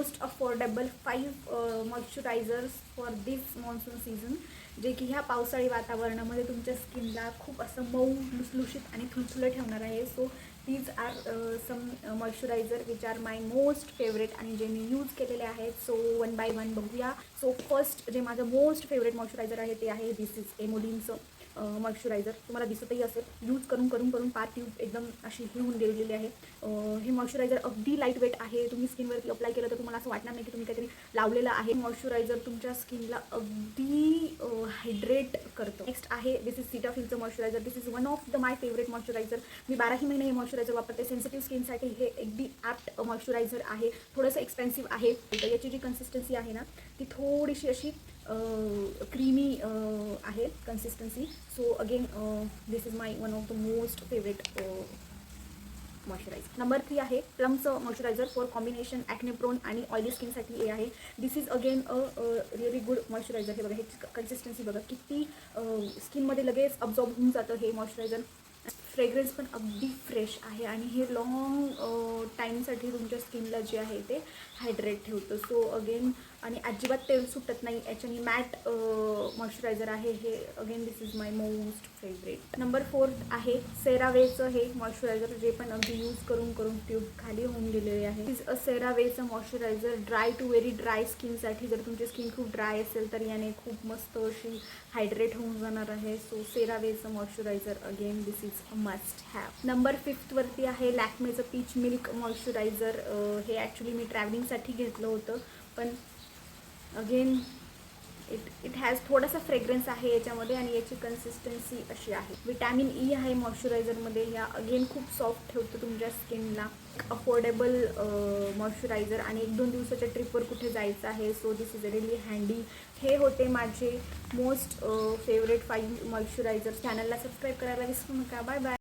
Most affordable five moisturisers for this monsoon season जे की ह्या पावसाळी वातावरणामध्ये तुमच्या स्किनला खूप असं मऊ लुसलुशीत आणि थुलथुलं ठेवणार आहे. So these are some moisturiser which are my most favourite आणि जे मी यूज केलेले आहेत. सो वन बाय वन बघूया. सो फर्स्ट जे माझं मोस्ट फेवरेट मॉइश्चरायझर आहे ते आहे दिस इज एमोलिनचं मॉइश्चरायझर तुम्हाला दिसतही असेल. यूज करून करून करून पार ट्यूब एकदम अशी हे होऊन गेलेली आहे. हे मॉइश्चरायझर अगदी लाइट वेट आहे. तुम्ही स्किनवरती अप्लाय केलं तर तुम्हाला असं वाटणार नाही की तुम्ही काहीतरी लावलेलं आहे. मॉइश्चरायझर तुमच्या स्किनला अगदी हायड्रेट करतं. नेक्स्ट आहे this is सिटाफिलचं moisturiser this is one of the my favourite moisturiser मी बाराही महिने हे मॉइश्चरायझर वापरते. सेन्सिटिव्ह स्किनसाठी हे अगदी ॲप्ट मॉइश्चरायझर आहे. थोडंसं एक्सपेन्सिव्ह आहे. याची जी कन्सिस्टन्सी आहे ना ती थोडीशी अशी क्रीमी आहे consistency so again this is my one of the most favourite moisturiser number three आहे प्लमचं moisturiser for combination acne prone आणि ऑइली स्किनसाठी हे आहे. This is again a really good moisturiser हे बघा हे कन्सिस्टन्सी बघा किती स्किनमध्ये लगेच अब्झॉर्ब होऊन जातं हे मॉइश्चरायझर फ्रेग्रन्स पण अगदी फ्रेश आहे आणि हे लाँग टाईमसाठी तुमच्या स्किनला जे आहे ते हायड्रेट ठेवतं. सो अगेन आणि अजिबात तेल सुटत नाही. याच्याने मॅट मॉइश्चरायझर आहे. हे again this is my most favourite number fourth आहे सेरावेचं हे मॉइश्चरायझर जे पण अगदी यूज करून करून ट्यूब खाली होऊन गेलेले आहे. Is a सेरावेचं moisturiser dry to very dry स्किनसाठी जर तुमची स्किन खूप ड्राय असेल तर याने खूप मस्त अशी हायड्रेट होऊन जाणार आहे. So सेरावेचं moisturiser again this is a must have number फिफ्थवरती आहे लॅक्मेचं पीच मिल्क मॉइश्चरायझर. हे ॲक्च्युली मी ट्रॅव्हलिंगसाठी घेतलं होतं. पण अगेन इट इट हॅज थोडासा फ्रेग्रन्स आहे याच्यामध्ये आणि याची कन्सिस्टन्सी अशी आहे. विटॅमिन ई e आहे मॉइश्चरायझरमध्ये या अगेन खूप सॉफ्ट ठेवतं तुमच्या स्किनला अफोर्डेबल मॉइश्चरायझर आणि एक दोन दिवसाच्या ट्रिपवर कुठे जायचं आहे सो दिस इज रिली हँडी हे होते माझे मोस्ट फेवरेट फाईव्ह मॉइश्चरायझर चॅनलला सबस्क्राईब करायला विसरू नका. Bye bye